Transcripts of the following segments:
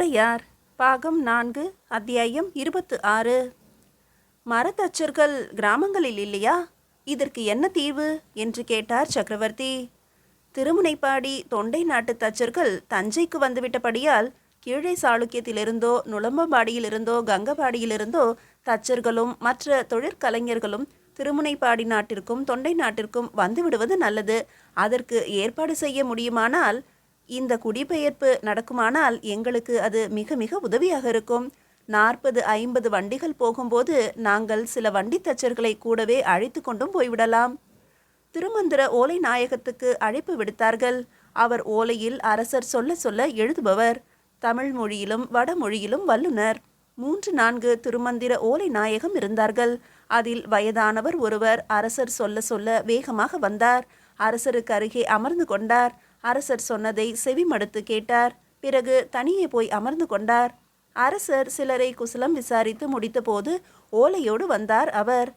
உடையார் பாகம் நான்கு அத்தியாயம் இருபத்து ஆறு. மரத்தச்சர்கள் கிராமங்களில் இல்லையா? இதற்கு என்ன தீர்வு? என்று கேட்டார் சக்கரவர்த்தி. திருமுனைப்பாடி தொண்டை நாட்டு தச்சர்கள் தஞ்சைக்கு வந்துவிட்டபடியால் கீழே சாளுக்கியத்திலிருந்தோ நுளம்பபாடியிலிருந்தோ கங்கபாடியிலிருந்தோ தச்சர்களும் மற்ற தொழிற்கலைஞர்களும் திருமுனைப்பாடி நாட்டிற்கும் தொண்டை நாட்டிற்கும் வந்துவிடுவது நல்லது. அதற்கு ஏற்பாடு செய்ய முடியுமானால் இந்த குடிபெயர்ப்பு நடக்குமானால் எங்களுக்கு அது மிக மிக உதவியாக இருக்கும். நாற்பது ஐம்பது வண்டிகள் போகும்போது நாங்கள் சில வண்டி தச்சர்களை கூடவே அழைத்து கொண்டும் போய்விடலாம். திருமந்திர ஓலை நாயகத்துக்கு அழைப்பு விடுத்தார்கள். அவர் ஓலையில் அரசர் சொல்ல சொல்ல எழுதுபவர். தமிழ் மொழியிலும் வடமொழியிலும் வல்லுனர். மூன்று நான்கு திருமந்திர ஓலை நாயகம் இருந்தார்கள். அதில் வயதானவர் ஒருவர் அரசர் சொல்ல சொல்ல வேகமாக வந்தார். அரசருக்கு அருகே அமர்ந்து கொண்டார். அரசர் சொன்னதை செவிமடுத்து கேட்டார். பிறகு தனியே போய் அமர்ந்து கொண்டார். அரசர் சிலரை குசலம் விசாரித்து முடித்தபோது ஓலையோடு வந்தார் அவர்.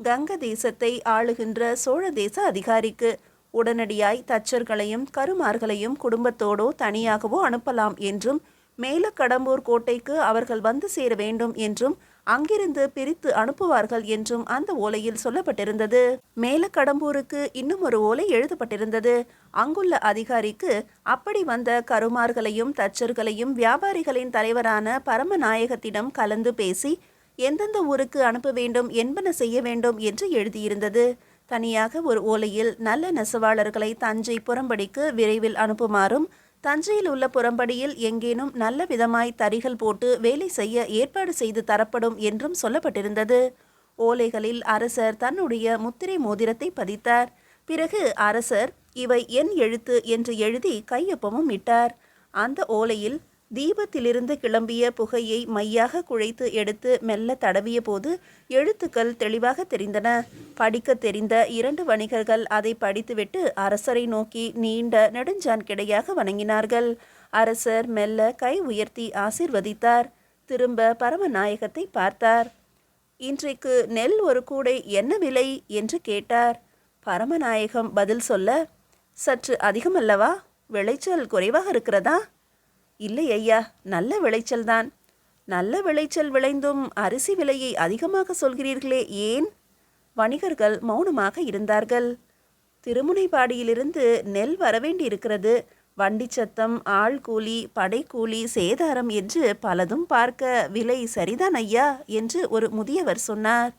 கங்க தேசத்தை ஆளுகின்ற சோழ தேச அதிகாரிக்கு உடனடியாய் தச்சர்களையும் கருமார்களையும் குடும்பத்தோடோ தனியாகவோ அனுப்பலாம் என்றும் மேலக்கடம்பூர் கோட்டைக்கு அவர்கள் வந்து சேர வேண்டும் என்றும் அங்கிருந்து பிரித்து அனுப்புவார்கள் என்றும் அந்த ஓலையில் சொல்லப்பட்டிருந்தது. மேலக்கடம்பூருக்கு இன்னும் ஒரு ஓலை எழுதப்பட்டிருந்தது. அங்குள்ள அதிகாரிக்கு அப்படி வந்த கருமார்களையும் தச்சர்களையும் வியாபாரிகளின் தலைவரான பரமநாயகத்திடம் கலந்து பேசி எந்தெந்த ஊருக்கு அனுப்ப வேண்டும் என்பன செய்ய வேண்டும் என்று எழுதியிருந்தது. தனியாக ஒரு ஓலையில் நல்ல நெசவாளர்களை தஞ்சை புறம்படிக்கு விரைவில் அனுப்புமாறும் தஞ்சையில் உள்ள புறம்படியில் எங்கேனும் நல்ல விதமாய் தறிகள் போட்டு வேலை செய்ய ஏற்பாடு செய்து தரப்படும் என்றும் சொல்லப்பட்டிருந்தது. ஓலைகளில் அரசர் தன்னுடைய முத்திரை மோதிரத்தை பதித்தார். பிறகு அரசர் இவை என் எழுத்து என்று எழுதி கையொப்பமும் இட்டார். அந்த ஓலையில் தீபத்திலிருந்து கிளம்பிய புகையை மையாக குழைத்து எடுத்து மெல்ல தடவிய போது எழுத்துக்கள் தெளிவாக தெரிந்தன. படிக்க தெரிந்த இரண்டு வணிகர்கள் அதை படித்துவிட்டு அரசரை நோக்கி நீண்ட நெடுஞ்சான் கிடையாக வணங்கினார்கள். அரசர் மெல்ல கை உயர்த்தி ஆசிர்வதித்தார். திரும்ப பரமநாயகத்தை பார்த்தார். இன்றைக்கு நெல் ஒரு கூடை என்ன விலை? என்று கேட்டார். பரமநாயகம் பதில் சொல்ல சற்று அதிகமல்லவா? விளைச்சல் குறைவாக இருக்கிறதா? இல்லை ஐயா நல்ல விளைச்சல்தான் நல்ல விளைச்சல் விளைந்தும் அரிசி விலையை அதிகமாக சொல்கிறீர்களே ஏன்? வணிகர்கள் மௌனமாக இருந்தார்கள். திருமுனைப்பாடியிலிருந்து நெல் வரவேண்டி இருக்கிறது வண்டி சத்தம் ஆள் கூலி படைக்கூலி சேதாரம் என்று பலதும் பார்க்க விலை சரிதான் ஐயா என்று ஒரு முதியவர் சொன்னார்.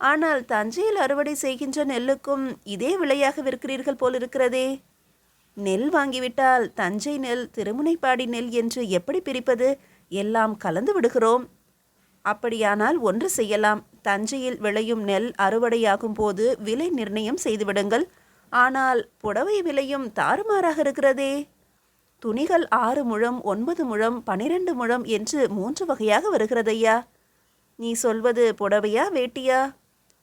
ஆனால் தஞ்சையில் அறுவடை செய்கின்ற நெல்லுக்கும் இதே விலையாக விற்கிறீர்கள் போலிருக்கிறதே. நெல் வாங்கிவிட்டால் தஞ்சை நெல் திருமுனைப்பாடி நெல் என்று எப்படி பிரிப்பது? எல்லாம் கலந்து விடுகிறோம். அப்படியானால் ஒன்று செய்யலாம். தஞ்சையில் விளையும் நெல் அறுவடையாகும் போது விலை நிர்ணயம் செய்துவிடுங்கள். ஆனால் புடவை விலையும் தாறுமாறாக இருக்கிறதே. துணிகள் ஆறு முழம் ஒன்பது முழம் பனிரெண்டு முழம் என்று மூன்று வகையாக வருகிறதையா நீ சொல்வது புடவையா வேட்டியா?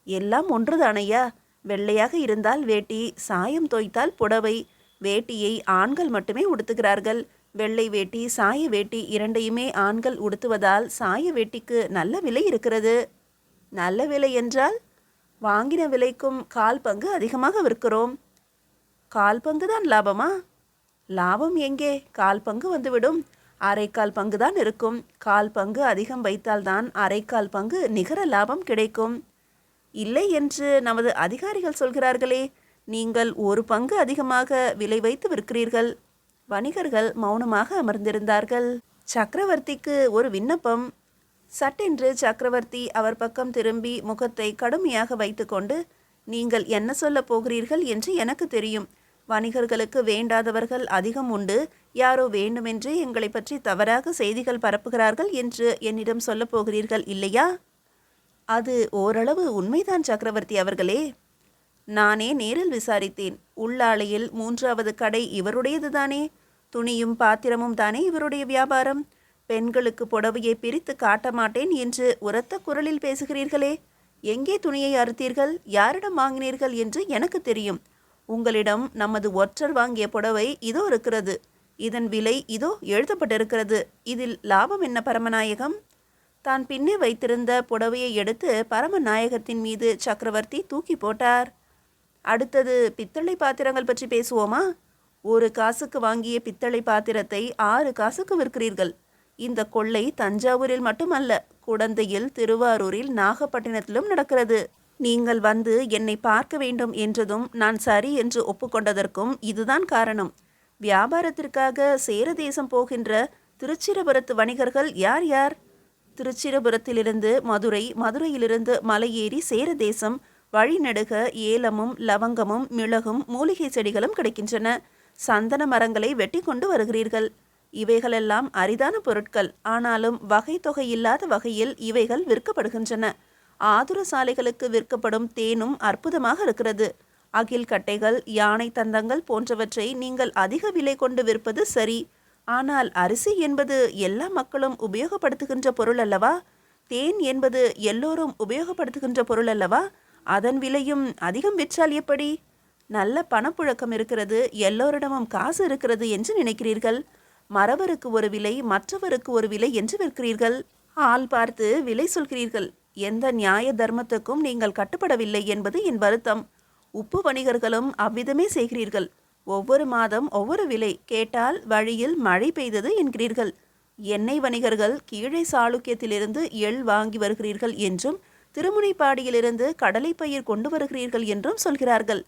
எல்லாம் ஒன்றுதானையா? வெள்ளையாக இருந்தால் வேட்டி சாயம் தோய்த்தால் புடவை வேட்டியை ஆண்கள் மட்டுமே உடுத்துகிறார்கள். வெள்ளை வேட்டி சாய வேட்டி இரண்டையுமே ஆண்கள் உடுத்துவதால் சாய வேட்டிக்கு நல்ல விலை இருக்கிறது. நல்ல விலை என்றால் வாங்கின விலைக்கும் கால் பங்கு அதிகமாக விற்கிறோம். கால் பங்கு தான் லாபமா? லாபம் எங்கே? கால் பங்கு வந்துவிடும். அரைக்கால் பங்கு தான் இருக்கும். கால் பங்கு அதிகம் வைத்தால்தான் அரைக்கால் பங்கு நிகர லாபம் கிடைக்கும். இல்லை என்று நமது அதிகாரிகள் சொல்கிறார்களே நீங்கள் ஒரு பங்கு அதிகமாக விலை வைத்து விற்கிறீர்கள் வணிகர்கள் மௌனமாக அமர்ந்திருந்தார்கள். சக்கரவர்த்திக்கு ஒரு விண்ணப்பம். சட்டென்று சக்கரவர்த்தி அவர் பக்கம் திரும்பி முகத்தை கடுமையாக வைத்துக்கொண்டு நீங்கள் என்ன சொல்லப் போகிறீர்கள் என்று எனக்கு தெரியும். வணிகர்களுக்கு வேண்டாதவர்கள் அதிகம் உண்டு. யாரோ வேண்டுமென்றே எங்களை பற்றி தவறாக செய்திகள் பரப்புகிறார்கள் என்று என்னிடம் சொல்லப் போகிறீர்கள் இல்லையா? அது ஓரளவு உண்மைதான் சக்கரவர்த்தி அவர்களே. நானே நேரில் விசாரித்தேன். உள்ளாலையில் மூன்றாவது கடை இவருடையதுதானே? துணியும் பாத்திரமும் தானே இவருடைய வியாபாரம்? பெண்களுக்கு புடவையை பிரித்து காட்ட மாட்டேன் என்று உரத்த குரலில் பேசுகிறீர்களே. எங்கே துணியை அறுத்தீர்கள்? யாரிடம் வாங்கினீர்கள் என்று எனக்கு தெரியும். உங்களிடம் நமது ஒற்றர் வாங்கிய புடவை இதோ இருக்கிறது. இதன் விலை இதோ எழுதப்பட்டிருக்கிறது. இதில் லாபம் என்ன பரமநாயகம்? தான் பின்னே வைத்திருந்த புடவையை எடுத்து பரமநாயகத்தின் மீது சக்கரவர்த்தி தூக்கி போட்டார். அடுத்தது பித்தளை பாத்திரங்கள் பற்றி பேசுவோமா? ஒரு காசுக்கு வாங்கிய பித்தளை பாத்திரத்தை ஆறு காசுக்கு விற்கிறீர்கள். இந்த கொள்ளை தஞ்சாவூரில் மட்டுமல்ல குடந்தையில் திருவாரூரில் நாகப்பட்டினத்திலும் நடக்கிறது. நீங்கள் வந்து என்னை பார்க்க வேண்டும் என்றதும் நான் சரி என்று ஒப்புக்கொண்டதற்கும் இதுதான் காரணம். வியாபாரத்திற்காக சேர தேசம் போகின்ற திருச்சிரபுரத்து வணிகர்கள் யார் யார்? திருச்சிரபுரத்திலிருந்து மதுரை மதுரையிலிருந்து மலையேறி சேர தேசம் வழிநெடுக ஏலமும் லவங்கமும் மிளகும் மூலிகை செடிகளும் கிடைக்கின்றன. சந்தன மரங்களை வெட்டி கொண்டு வருகிறீர்கள். இவைகளெல்லாம் அரிதான பொருட்கள். ஆனாலும் வகை தொகை இல்லாத வகையில் இவைகள் விற்கப்படுகின்றன. ஆதுர சாலைகளுக்கு விற்கப்படும் தேனும் அற்புதமாக இருக்கிறது. அகில் கட்டைகள் யானை தந்தங்கள் போன்றவற்றை நீங்கள் அதிக விலை கொண்டு விற்பது சரி. ஆனால் அரிசி என்பது எல்லா மக்களும் உபயோகப்படுத்துகின்ற பொருள் அல்லவா? தேன் என்பது எல்லோரும் உபயோகப்படுத்துகின்ற பொருள் அல்லவா? அதன் விலையும் அதிகம் விற்றால் எப்படி? நல்ல பணப்புழக்கம் இருக்கிறது எல்லோரிடமும் காசு இருக்கிறது என்று நினைக்கிறீர்கள். மறவருக்கு ஒரு விலை மற்றவருக்கு ஒரு விலை என்று விற்கிறீர்கள். ஆள் பார்த்து விலை சொல்கிறீர்கள். எந்த நியாய தர்மத்துக்கும் நீங்கள் கட்டுப்படவில்லை என்பது என் வருத்தம். உப்பு வணிகர்களும் அவ்விதமே செய்கிறீர்கள். ஒவ்வொரு மாதம் ஒவ்வொரு விலை கேட்டால் வழியில் மழை பெய்தது என்கிறீர்கள். எண்ணெய் வணிகர்கள் கீழே சாளுக்கியத்திலிருந்து எள் வாங்கி வருகிறீர்கள் என்றும் திருமுனைப்பாடியிலிருந்து கடலை பயிர் கொண்டு வருகிறீர்கள் என்றும் சொல்கிறார்கள்.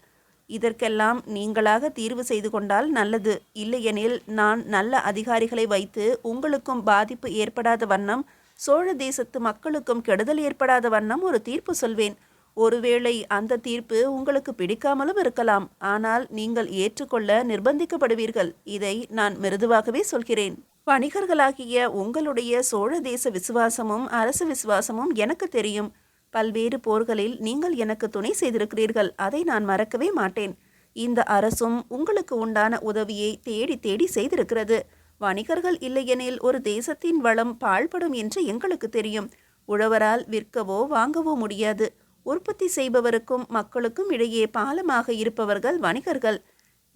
இதற்கெல்லாம் நீங்களாக தீர்வு செய்து கொண்டால் நல்லது. இல்லையெனில் நான் நல்ல அதிகாரிகளை வைத்து உங்களுக்கும் பாதிப்பு ஏற்படாத வண்ணம் சோழ தேசத்து மக்களுக்கும் கெடுதல் ஏற்படாத வண்ணம் ஒரு தீர்ப்பு சொல்வேன். ஒருவேளை அந்த தீர்ப்பு உங்களுக்கு பிடிக்காமலும் இருக்கலாம். ஆனால் நீங்கள் ஏற்றுக்கொள்ள நிர்பந்திக்கப்படுவீர்கள். இதை நான் மிருதுவாகவே சொல்கிறேன். வணிகர்களாகிய உங்களுடைய சோழ தேச விசுவாசமும் அரசு விசுவாசமும் எனக்கு தெரியும். பல்வேறு போர்களில் நீங்கள் எனக்கு துணை செய்திருக்கிறீர்கள். அதை நான் மறக்கவே மாட்டேன். இந்த அரசும் உங்களுக்கு உண்டான உதவியை தேடி தேடி செய்திருக்கிறது. வணிகர்கள் இல்லையெனில் ஒரு தேசத்தின் வளம் பாழ்படும் என்று எங்களுக்கு தெரியும். உழவரால் விற்கவோ வாங்கவோ முடியாது. உற்பத்தி செய்பவருக்கும் மக்களுக்கும் இடையே பாலமாக இருப்பவர்கள் வணிகர்கள்.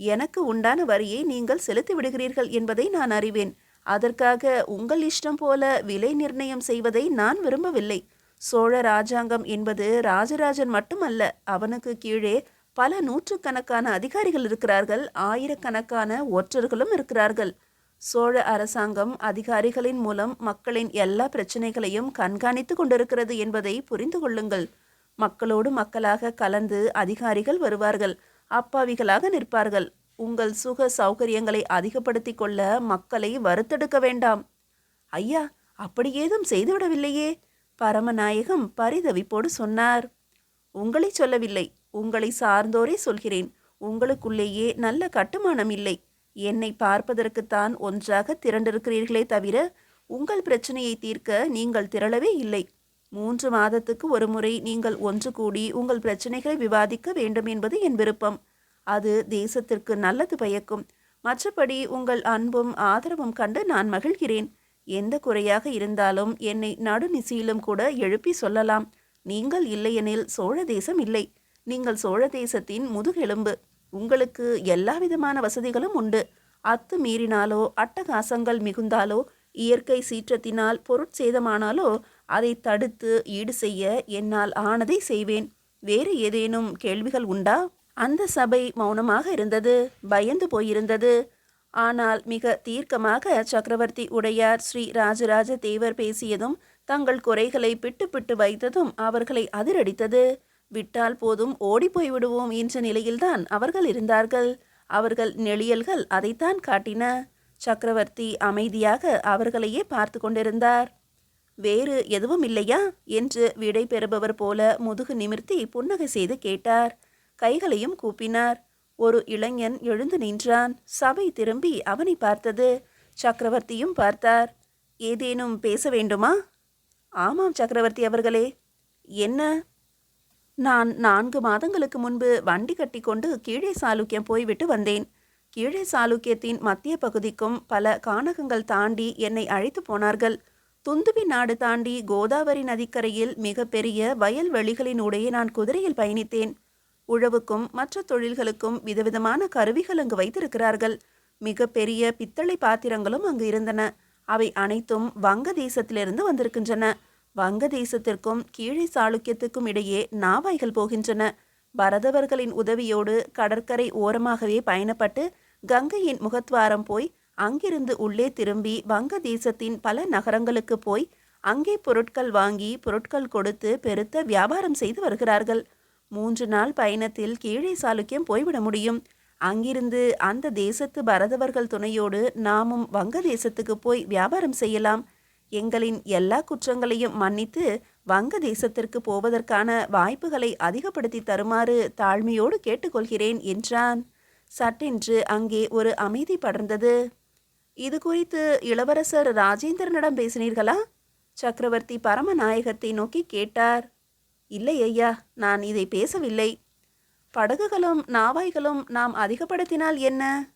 எனக்கு உண்டான வரியை நீங்கள் செலுத்தி விடுகிறீர்கள் என்பதை நான் அறிவேன். அதற்காக உங்கள் இஷ்டம் போல விலை நிர்ணயம் செய்வதை நான் விரும்பவில்லை. சோழ ராஜாங்கம் என்பது ராஜராஜன் மட்டுமல்ல அவனுக்கு கீழே பல நூற்றுக்கணக்கான அதிகாரிகள் இருக்கிறார்கள். ஆயிரக்கணக்கான ஒற்றர்களும் இருக்கிறார்கள். சோழ அரசாங்கம் அதிகாரிகளின் மூலம் மக்களின் எல்லா பிரச்சனைகளையும் கண்காணித்து கொண்டிருக்கிறது என்பதை புரிந்து கொள்ளுங்கள். மக்களோடு மக்களாக கலந்து அதிகாரிகள் வருவார்கள் அப்பாவிகளாக நிற்பார்கள். உங்கள் சுக சௌகரியங்களை அதிகப்படுத்தி கொள்ள மக்களை வறுத்தெடுக்க வேண்டாம். ஐயா அப்படி ஏதும் செய்துவிடவில்லையே. பரமநாயகம் பரிதவிப்போடு சொன்னார். உங்களை சொல்லவில்லை உங்களை சார்ந்தோரே சொல்கிறேன். உங்களுக்குள்ளேயே நல்ல கட்டுமானம் இல்லை. என்னை பார்ப்பதற்குத்தான் ஒன்றாக திரண்டிருக்கிறீர்களே தவிர உங்கள் பிரச்சனையை தீர்க்க நீங்கள் திரளவே இல்லை. மூன்று மாதத்துக்கு ஒரு முறை நீங்கள் ஒன்று கூடி உங்கள் பிரச்சனைகளை விவாதிக்க வேண்டும் என்பது என் விருப்பம். அது தேசத்திற்கு நல்லது பயக்கும். மற்றபடி உங்கள் அன்பும் ஆதரவும் கண்டு நான் மகிழ்கிறேன். எந்த குறையாக இருந்தாலும் என்னை நடுநிசையிலும் கூட எழுப்பி சொல்லலாம். நீங்கள் இல்லையெனில் சோழ தேசம் இல்லை. நீங்கள் சோழ தேசத்தின் முதுகெலும்பு. உங்களுக்கு எல்லா விதமான வசதிகளும் உண்டு. அத்து மீறினாலோ அட்டகாசங்கள் மிகுந்தாலோ இயற்கை சீற்றத்தினால் பொருட்சேதமானாலோ அதை தடுத்து ஈடு செய்ய என்னால் ஆனதை செய்வேன். வேறு ஏதேனும் கேள்விகள் உண்டா? அந்த சபை மௌனமாக இருந்தது. பயந்து போயிருந்தது. ஆனால் மிக தீர்க்கமாக சக்கரவர்த்தி உடையார் ஸ்ரீ ராஜராஜ தேவர் பேசியதும் தங்கள் குறைகளை பிட்டு பிட்டு வைத்ததும் அவர்களை அதிரடித்தது. விட்டால் போதும் ஓடிப்போய் விடுவோம் என்ற நிலையில்தான் அவர்கள் இருந்தார்கள். அவர்கள் நெளியல்கள் அதைத்தான் காட்டின. சக்கரவர்த்தி அமைதியாக அவர்களையே பார்த்து கொண்டிருந்தார். வேறு எதுவும் இல்லையா? என்று விடை பெறுபவர் போல முதுகு நிமிர்த்தி புன்னகை செய்து கேட்டார். கைகளையும் கூப்பினார். ஒரு இளைஞன் எழுந்து நின்றான். சபை திரும்பி அவனை பார்த்தது. சக்கரவர்த்தியும் பார்த்தார். ஏதேனும் பேச வேண்டுமா? ஆமாம் சக்கரவர்த்தி அவர்களே. என்ன? நான் நான்கு மாதங்களுக்கு முன்பு வண்டி கட்டி கொண்டு கீழே சாளுக்கியம் போய்விட்டு வந்தேன். கீழே சாளுக்கியத்தின் மத்திய பகுதிக்கும் பல கானகங்கள் தாண்டி என்னை அழைத்து போனார்கள். துந்துவி நாடு தாண்டி கோதாவரி நதிக்கரையில் மிகப்பெரிய வயல்வெளிகளினூடே நான் குதிரையில் பயணித்தேன். உழவுக்கும் மற்ற தொழில்களுக்கும் விதவிதமான கருவிகள் அங்கு வைத்திருக்கிறார்கள். மிக பெரிய பித்தளை பாத்திரங்களும் அங்கு இருந்தன. அவை அனைத்தும் வங்க தேசத்திலிருந்து வந்திருக்கின்றன. வங்க தேசத்திற்கும் கீழே சாளுக்கியத்துக்கும் இடையே நாவாய்கள் போகின்றன. பரதவர்களின் உதவியோடு கடற்கரை ஓரமாகவே பயணப்பட்டு கங்கையின் முகத்வாரம் போய் அங்கிருந்து உள்ளே திரும்பி வங்க தேசத்தின் பல நகரங்களுக்கு போய் அங்கே பொருட்கள் வாங்கி பொருட்கள் கொடுத்து பெருத்த வியாபாரம் செய்து வருகிறார்கள். மூன்று நாள் பயணத்தில் கீழே சாளுக்கியம் போய்விட முடியும். அங்கிருந்து அந்த தேசத்து பரதவர்கள் துணையோடு நாமும் வங்க தேசத்துக்கு போய் வியாபாரம் செய்யலாம். எங்களின் எல்லா குற்றங்களையும் மன்னித்து வங்க தேசத்திற்கு போவதற்கான வாய்ப்புகளை அதிகப்படுத்தி தருமாறு தாழ்மையோடு கேட்டுக்கொள்கிறேன் என்றான். சட்டென்று அங்கே ஒரு அமைதி படர்ந்தது. இது குறித்து இளவரசர் ராஜேந்திரனிடம் பேசினீர்களா? சக்கரவர்த்தி பரமநாயகத்தை நோக்கி கேட்டார். இல்லை ஐயா நான் இதை பேசவில்லை. படகுகளும் நாவாய்களும் நாம் அதிகப்படுத்தினால் என்ன?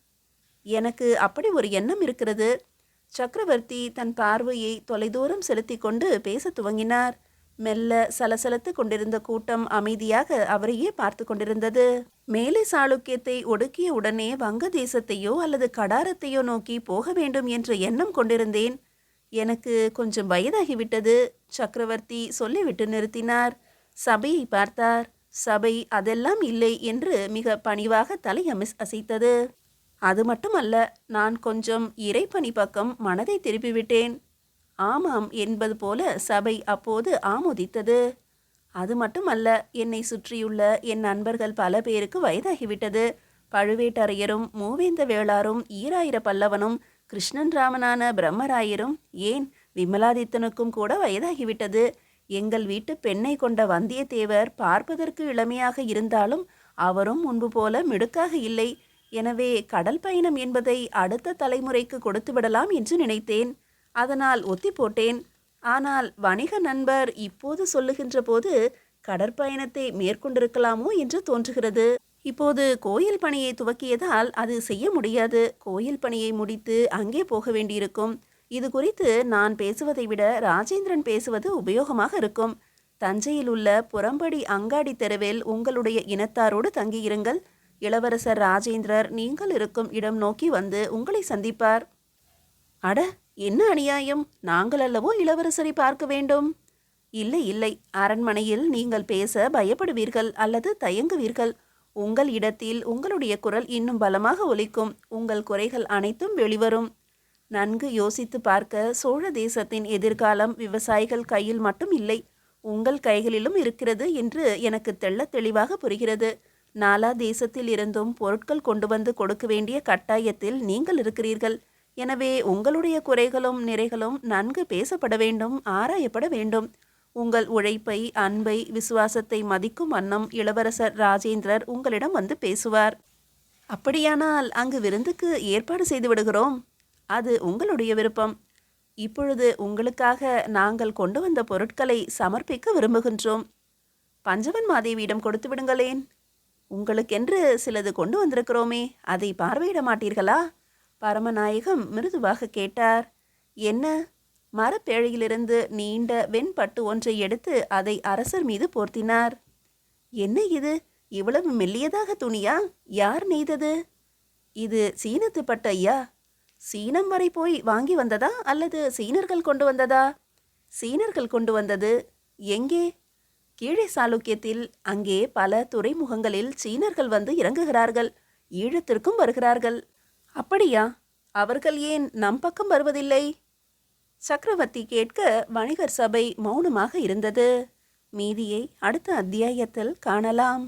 எனக்கு அப்படி ஒரு எண்ணம் இருக்கிறது. சக்கரவர்த்தி தன் பார்வையை தொலைதூரம் செலுத்தி கொண்டு பேசத் துவங்கினார். மெல்ல சலசலத்து கொண்டிருந்த கூட்டம் அமைதியாக அவரையே பார்த்து கொண்டிருந்தது. மேலை சாளுக்கியத்தை ஒடுக்கிய உடனே வங்க தேசத்தையோ அல்லது கடாரத்தையோ நோக்கி போக வேண்டும் என்ற எண்ணம் கொண்டிருந்தேன். எனக்கு கொஞ்சம் வயதாகிவிட்டது சக்கரவர்த்தி சொல்லிவிட்டு நிறுத்தினார். சபையை பார்த்தார். சபை அதெல்லாம் இல்லை என்று மிக பணிவாக தலை அமிஸ் அசைத்தது. அது மட்டுமல்ல நான் கொஞ்சம் இறைப்பணி பக்கம் மனதை திருப்பிவிட்டேன். ஆமாம் என்பது போல சபை அப்போது ஆமோதித்தது. அது மட்டுமல்ல என்னை சுற்றியுள்ள என் நண்பர்கள் பல பேருக்கு வயதாகிவிட்டது. பழுவேட்டரையரும் மூவேந்த வேளாரும் ஈராயிர பல்லவனும் கிருஷ்ணன் ராமனான பிரம்மராயரும் ஏன் விமலாதித்தனுக்கும் கூட வயதாகிவிட்டது. எங்கள் வீட்டு பெண்ணை கொண்ட வந்தியத்தேவர் பார்ப்பதற்கு இளமையாக இருந்தாலும் அவரும் முன்பு போல மிடுக்காக இல்லை. எனவே கடல் பயணம் என்பதை அடுத்த தலைமுறைக்கு கொடுத்து விடலாம் என்று நினைத்தேன். அதனால் ஒத்தி போட்டேன். ஆனால் வணிக நண்பர் இப்போது சொல்லுகின்ற போது கடற்பயணத்தை மேற்கொண்டிருக்கலாமோ என்று தோன்றுகிறது. இப்போது கோயில் பணியை துவக்கியதால் அது செய்ய முடியாது. கோயில் பணியை முடித்து அங்கே போக வேண்டியிருக்கும். இது குறித்து நான் பேசுவதை விட ராஜேந்திரன் பேசுவது உபயோகமாக இருக்கும். தஞ்சையில் உள்ள புறம்படி அங்காடி தெருவில் உங்களுடைய இனத்தாரோடு தங்கியிருங்கள். இளவரசர் ராஜேந்திரர் நீங்கள் இருக்கும் இடம் நோக்கி வந்து உங்களை சந்திப்பார். அட என்ன அநியாயம்? நாங்கள் அல்லவோ இளவரசரை பார்க்க வேண்டும்? இல்லை இல்லை. அரண்மனையில் நீங்கள் பேச பயப்படுவீர்கள் அல்லது தயங்குவீர்கள். உங்கள் இடத்தில் உங்களுடைய குரல் இன்னும் பலமாக ஒலிக்கும். உங்கள் குறைகள் அனைத்தும் வெளிவரும். நன்கு யோசித்து பார்க்க சோழ தேசத்தின் எதிர்காலம் விவசாயிகள் கையில் மட்டும் இல்லை உங்கள் கைகளிலும் இருக்கிறது என்று எனக்கு தெள்ளத் தெளிவாக புரிகிறது. நாலா தேசத்தில் இருந்தும் பொருட்கள் கொண்டு வந்து கொடுக்க வேண்டிய கட்டாயத்தில் நீங்கள் இருக்கிறீர்கள். எனவே உங்களுடைய குறைகளும் நிறைகளும் நன்கு பேசப்பட வேண்டும் ஆராயப்பட வேண்டும். உங்கள் உழைப்பை அன்பை விசுவாசத்தை மதிக்கும் வண்ணம் இளவரசர் ராஜேந்திரர் உங்களிடம் வந்து பேசுவார். அப்படியானால் அங்கு விருந்துக்கு ஏற்பாடு செய்து விடுகிறோம். அது உங்களுடைய விருப்பம். இப்பொழுது உங்களுக்காக நாங்கள் கொண்டு வந்த பொருட்களை சமர்ப்பிக்க விரும்புகின்றோம். பஞ்சவன் மாதேவியிடம் கொடுத்து விடுங்களேன். உங்களுக்கென்று சிலது கொண்டு வந்திருக்கிறோமே அதை பார்வையிட மாட்டீர்களா? பரமநாயகம் மிருதுவாக கேட்டார். என்ன? மரப்பேழையிலிருந்து நீண்ட வெண்பட்டு ஒன்றை எடுத்து அதை அரசர் மீது போர்த்தினார். என்ன இது? இவ்வளவு மெல்லியதாக துணியா? யார் நெய்தது? இது சீனத்து பட்டு ஐயா? சீனம் வரை போய் வாங்கி வந்ததா அல்லது சீனர்கள் கொண்டு வந்ததா? சீனர்கள் கொண்டு வந்தது எங்கே? கீழே சாளுக்கியத்தில் அங்கே பல துறைமுகங்களில் சீனர்கள் வந்து இறங்குகிறார்கள் ஈழத்திற்கும் வருகிறார்கள். அப்படியா? அவர்கள் ஏன் நம் பக்கம் வருவதில்லை? சக்கரவர்த்தி கேட்க வணிகர் சபை மௌனமாக இருந்தது. மீதியை அடுத்த அத்தியாயத்தில் காணலாம்.